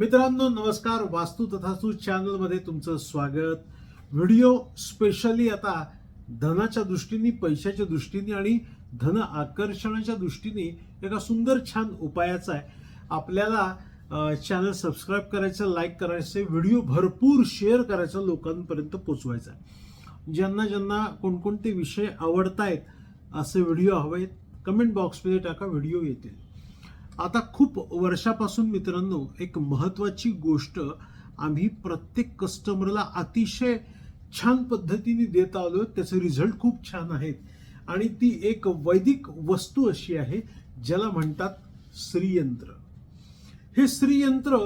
मित्रांनो नमस्कार. वास्तू तथास्तू चॅनलमध्ये तुमचं स्वागत. व्हिडिओ स्पेशली आता धनाच्या दृष्टीने पैशाच्या दृष्टीने आणि धन आकर्षणाच्या दृष्टीने एका सुंदर छान उपायाचा आहे. आपल्याला चॅनल सबस्क्राईब करायचं लाईक करायचं व्हिडिओ भरपूर शेअर करायचा लोकांपर्यंत पोचवायचा आहे. ज्यांना ज्यांना कोणकोणते विषय आवडतायत असे व्हिडिओ हवेत कमेंट बॉक्समध्ये टाका व्हिडिओ येतील. आता खूप वर्षापासून मित्रांनो एक महत्वाची गोष्ट आम्ही प्रत्येक कस्टमरला अतिशय छान पद्धतीने देत आलो त्याचे रिझल्ट खूप छान आहेत. आणि ती एक वैदिक वस्तू अशी आहे ज्याला म्हणतात श्रीयंत्र. हे श्रीयंत्र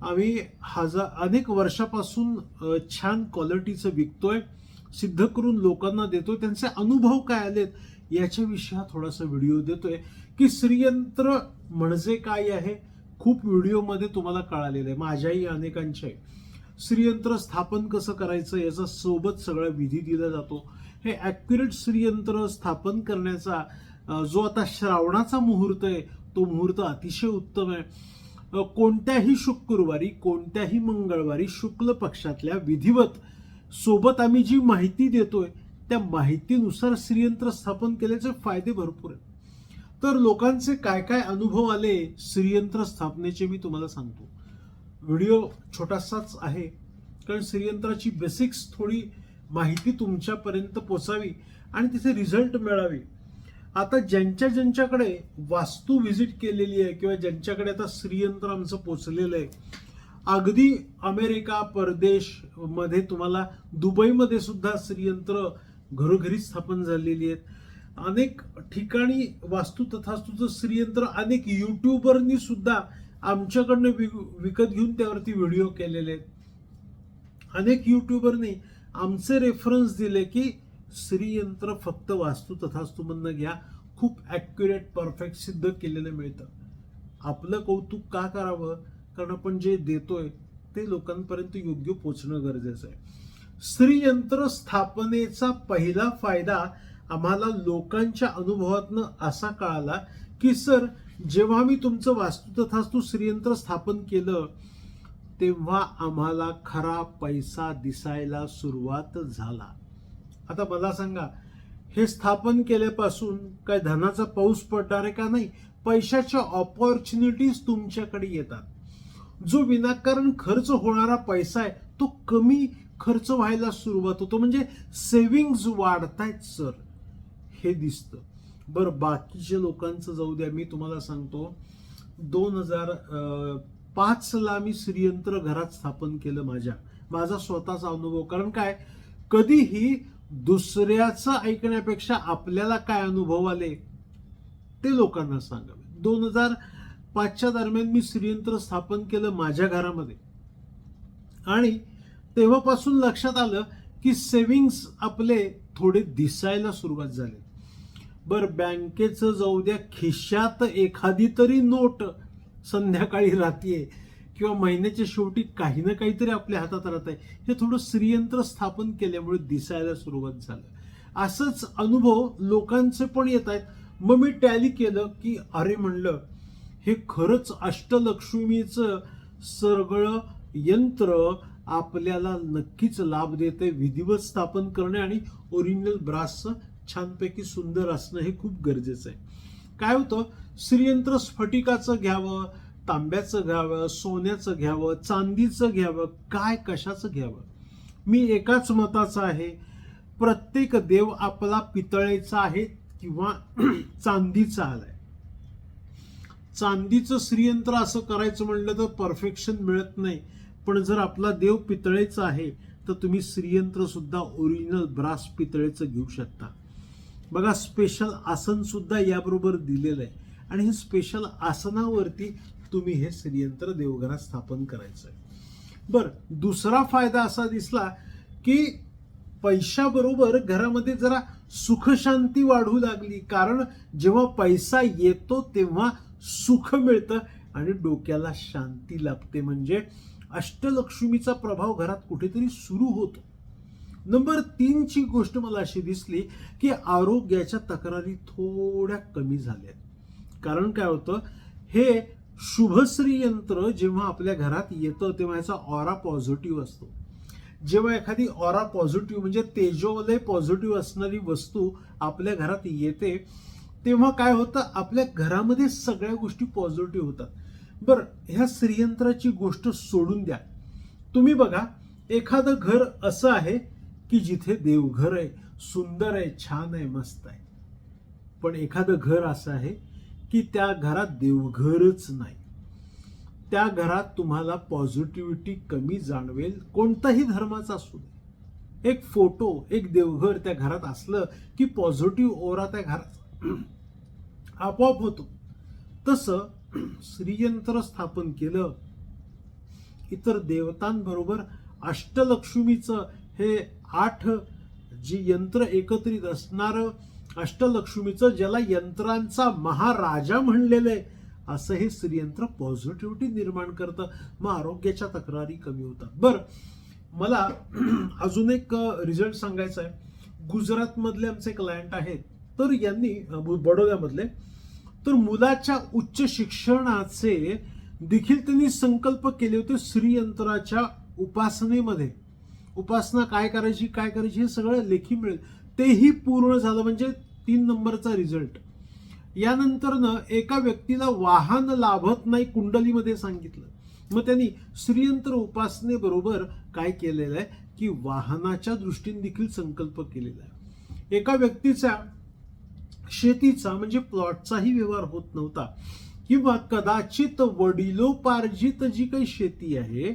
आम्ही हजार अनेक वर्षापासून छान क्वालिटीचं विकतोय सिद्ध करून लोकांना देतो त्यांचे अनुभव काय आलेत याच्याविषयी हा थोडासा व्हिडिओ देतोय. की श्रीयंत्र म्हणजे काय आहे? खूप व्हिडिओमध्ये तुम्हाला कळालेलं आहे. माझ्याही अनेकांचे श्रीयंत्र स्थापन कसं करायचं याचा सोबत सगळा विधी दिला जातो. हे ॲक्युरेट श्रीयंत्र स्थापन करण्याचा जो आता श्रावणाचा मुहूर्त आहे तो मुहूर्त अतिशय उत्तम आहे. कोणत्याही शुक्रवारी कोणत्याही मंगळवारी शुक्ल पक्षातल्या विधिवत सोबत आम्ही जी माहिती देतोय त्या माहितीनुसार श्रीयंत्र स्थापन केल्याचे फायदे भरपूर आहेत. तर लोकांचे काय काय अनुभव आले श्रीयंत्र स्थापनेचे मी तुम्हाला सांगतो. व्हिडिओ छोटासाच आहे कारण श्रीयंत्राची बेसिक्स थोडी माहिती तुमच्यापर्यंत पोचावी आणि तिथे रिझल्ट मिळावी. आता ज्यांच्या ज्यांच्याकडे वास्तू व्हिजिट केलेली आहे किंवा ज्यांच्याकडे आता श्रीयंत्र आमचं पोचलेलं आहे अगदी अमेरिका परदेशमध्ये तुम्हाला दुबईमध्ये सुद्धा श्रीयंत्र घरोघरी स्थापन झालेली आहेत. अनेक ठिकाणी वास्तू तथास्तूचं श्रीयंत्र अनेक युट्यूबरनी सुद्धा आमच्याकडनं वि- विकत घेऊन त्यावरती व्हिडिओ केलेले आहेत. अनेक युट्यूबरनी आमचे रेफरन्स दिले की श्रीयंत्र फक्त वास्तू तथास्तूमधनं घ्या खूप ॲक्युरेट परफेक्ट सिद्ध केलेलं मिळतं. आपलं कौतुक का करावं? कारण आपण जे देतोय ते लोकांपर्यंत योग्य पोचणं गरजेचं आहे. स्त्रीयंत्र स्थापनेचा पहिला फायदा आम्हाला लोकांच्या अनुभवातनं असा कळाला की सर जेव्हा मी तुमचं वास्तू तथास्तू श्रीयंत्र स्थापन केलं तेव्हा आम्हाला खरा पैसा दिसायला सुरुवात झाला. आता मला सांगा हे स्थापन केल्यापासून काय धनाचा पाऊस पडणार आहे का नाही? पैशाच्या ऑपॉर्च्युनिटीज तुमच्याकडे येतात. जो विनाकारण खर्च होणारा पैसा आहे तो कमी खर्च व्हायला सुरुवात होतो. म्हणजे सेव्हिंग्ज वाढतायत सर हे दिसतं. बरं बाकीच्या लोकांचं जाऊ द्या मी तुम्हाला सांगतो. दोन हजार पाचला मी श्रीयंत्र घरात स्थापन केलं माझ्या. माझा स्वतःचा अनुभव. कारण काय? कधीही दुसऱ्याचं ऐकण्यापेक्षा आपल्याला काय अनुभव आले ते लोकांना सांगावे. दोन हजार पाचच्या दरम्यान मी श्रीयंत्र स्थापन केलं माझ्या घरामध्ये. आणि तेव्हापासून लक्षात आलं की सेव्हिंग्स आपले थोडे दिसायला सुरुवात झाली. बरं बँकेचं जाऊ द्या खिशात एखादी तरी नोट संध्याकाळी राहतीये किंवा महिन्याच्या शेवटी काही ना काहीतरी आपल्या हातात राहत आहे हे थोडं श्रीयंत्र स्थापन केल्यामुळे दिसायला सुरुवात झालं. असंच अनुभव लोकांचे पण येत आहेत. मग मी टॅली केलं की अरे म्हणलं हे खरंच अष्टलक्ष्मीचं सगळं यंत्र आपल्याला नक्कीच लाभ देते. विधिवत स्थापन करणे आणि ओरिजिनल ब्रासचं छानपैकी सुंदर असणं हे खूप गरजेचं आहे. काय होतं? श्रीयंत्र स्फटिकाचं घ्यावं तांब्याचं घ्यावं सोन्याचं घ्यावं चांदीचं घ्यावं काय कशाचं घ्यावं? मी एकाच मताचा आहे. प्रत्येक देव आपला पितळेचा आहे किंवा चांदीचा आलाय चांदीचं श्रीयंत्र असं करायचं म्हणलं तर परफेक्शन मिळत नाही. पण जर आपला देव पितळेचा आहे तर तुम्ही श्रीयंत्र सुद्धा ओरिजिनल ब्रास पितळेचं घेऊ शकता. बघा स्पेशल आसन सुद्धा याबरोबर दिलेलं आहे. आणि हे स्पेशल आसनावरती तुम्ही हे श्रीयंत्र देवघरात स्थापन करायचं आहे बरं दुसरा फायदा असा दिसला की पैशाबरोबर घरामध्ये जरा सुखशांती वाढू लागली. कारण जेव्हा पैसा येतो तेव्हा सुख मिळतं आणि डोक्याला शांती लाभते. म्हणजे अष्टलक्ष्मीचा प्रभाव घरात कुठेतरी सुरू होतो. नंबर तीनची गोष्ट मला अशी दिसली की आरोग्याच्या तक्रारी थोड्या कमी झाल्या. कारण काय होतं? हे शुभश्री यंत्र जेव्हा आपल्या घरात येतं तेव्हा याचा ऑरा पॉझिटिव्ह असतो. जेव्हा एखादी ऑरा पॉझिटिव्ह म्हणजे तेजोवलय पॉझिटिव्ह असणारी वस्तू आपल्या घरात येते तेव्हा काय होतं? आपल्या घरामध्ये सगळ्या गोष्टी पॉझिटिव्ह होतात. बरं ह्या श्रीयंत्राची गोष्ट सोडून द्या. तुम्ही बघा एखादं घर असं आहे की जिथे देवघर आहे सुंदर आहे छान आहे मस्त आहे. पण एखादं घर असं आहे की त्या घरात देवघरच नाही. त्या घरात तुम्हाला पॉझिटिव्हिटी कमी जाणवेल कोणताही धर्माचा असू दे. एक फोटो एक देवघर त्या घरात असलं की पॉझिटिव्ह ओरा त्या घरात आपोआप होतो. तसं श्रीयंत्र स्थापन केलं. इतर देवतांबरोबर अष्टलक्ष्मीचं हे आठ जी यंत्र एकत्रित असणारं अष्टलक्ष्मीचं ज्याला यंत्रांचा महाराजा म्हणलेलं आहे असं हे श्रीयंत्र पॉझिटिव्हिटी निर्माण करतं. मग आरोग्याच्या तक्रारी कमी होतात. बरं मला अजून एक रिझल्ट सांगायचा आहे. गुजरातमधले आमचे क्लायंट आहेत. तर यांनी बडोद्यामधले तर मुलाच्या उच्च शिक्षणाचे देखील त्यांनी संकल्प केले होते श्रीयंत्राच्या उपासनेमध्ये. उपासना काय करायची काय करायची हे सगळं लेखी मिळेल. तेही पूर्ण झालं म्हणजे तीन नंबरचा रिझल्ट. यानंतरनं एका व्यक्तीला वाहन लाभत नाही कुंडलीमध्ये सांगितलं. मग त्यांनी श्रीयंत्र उपासनेबरोबर काय केलेलं आहे? की वाहनाच्या दृष्टीने देखील संकल्प केलेला आहे. एका व्यक्तीचा शेतीचा म्हणजे प्लॉटचाही व्यवहार होत नव्हता. किंवा कदाचित वडिलोपार्जित जी काही शेती आहे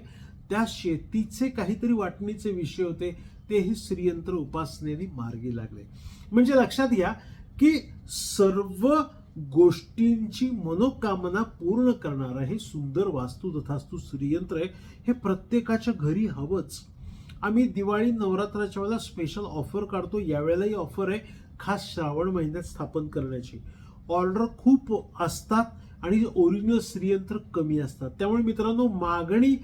त्या शेतीचे काहीतरी वाटणीचे विषय होते तेही श्रीयंत्र उपासनेने मार्गी लागले. म्हणजे लक्षात घ्या की सर्व गोष्टींची मनोकामना पूर्ण करणारं हे सुंदर वास्तू तथास्तू श्रीयंत्र आहे. हे प्रत्येकाच्या घरी हवंच. आम्ही दिवाळी नवरात्राच्या वेळेला स्पेशल ऑफर काढतो. यावेळेलाही ऑफर आहे खास श्रावण महिन्यात स्थापन करण्याची. ऑर्डर खूप असतात आणि ओरिजिनल श्रीयंत्र कमी असतात. त्यामुळे मित्रांनो मागणी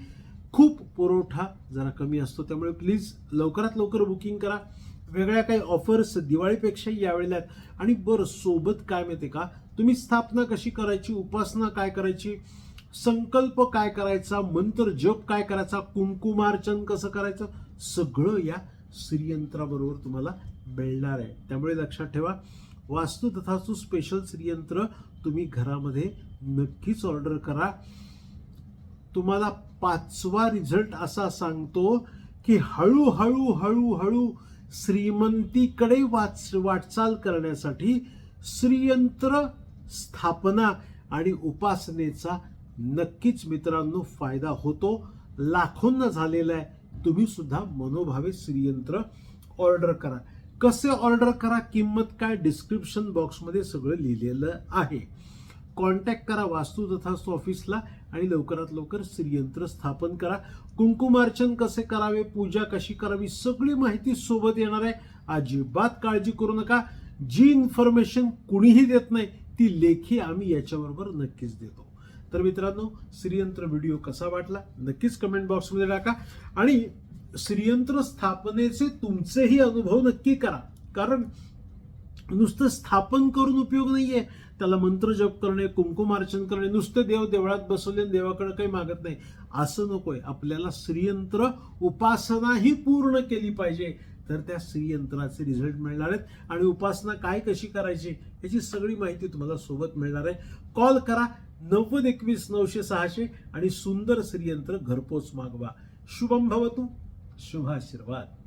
खूप पुरवठा जरा कमी असतो. त्यामुळे प्लीज लवकरात लवकर बुकिंग करा. वेगळ्या काही ऑफर्स दिवाळीपेक्षाही यावेळेला आहेत. आणि बरं सोबत काय माहिती का? तुम्ही स्थापना कशी करायची? उपासना काय करायची? संकल्प काय करायचा? मंत्र जप काय करायचा? कुंकुमार्चन कसं करायचं? सगळं या श्रीयंत्राबरोबर तुम्हाला मिळणार आहे. त्यामुळे लक्षात ठेवा वास्तू तथास्तू स्पेशल श्रीयंत्र तुम्ही घरामध्ये नक्कीच ऑर्डर करा. तुम्हाला पाचवा रिझल्ट असा सांगतो की हळूहळू हळूहळू श्रीमंतीकडे वाच वाटचाल करण्यासाठी श्रीयंत्र स्थापना आणि उपासनेचा नक्कीच मित्रांनो फायदा होतो. लाखोंना झालेला आहे. तुम्ही सुद्धा मनोभावे श्रीयंत्र ऑर्डर करा. कसे ऑर्डर करा? किंमत काय? डिस्क्रिप्शन बॉक्समध्ये सगळं लिहिलेलं आहे. कॉन्टॅक्ट करा वास्तू तथास्तू ऑफिसला आणि लवकरात लवकर श्रीयंत्र स्थापन करा. कुंकुमार्चन कसे करावे? पूजा कशी करावी? सगळी माहिती सोबत येणार आहे. अजिबात काळजी करू नका. जी इन्फॉर्मेशन कुणीही देत नाही ती लेखी आम्ही याच्याबरोबर नक्कीच देतो. तर मित्रांनो श्रीयंत्र व्हिडिओ कसा वाटला नक्कीच कमेंट बॉक्समध्ये टाका. आणि श्रीयंत्र स्थापनेचे तुमचेही अनुभव नक्की करा. कारण नुसतं स्थापन करून उपयोग नाहीये. त्याला मंत्र जप करणे कुंकुमार्चन करणे नुसते देव देवळात बसवले देवाकडे काही मागत नाही. असं नकोय. आपल्याला श्रीयंत्र उपासनाही पूर्ण केली पाहिजे. तर त्या श्रीयंत्राचे रिझल्ट मिळणार आहेत. आणि उपासना काय कशी करायची याची सगळी माहिती तुम्हाला सोबत मिळणार आहे. कॉल करा. नव्वद एकवीस नऊशे सहाशे आणि सुंदर श्रीयंत्र घरपोच मागवा. शुभम भवतु. शुभाशीर्वाद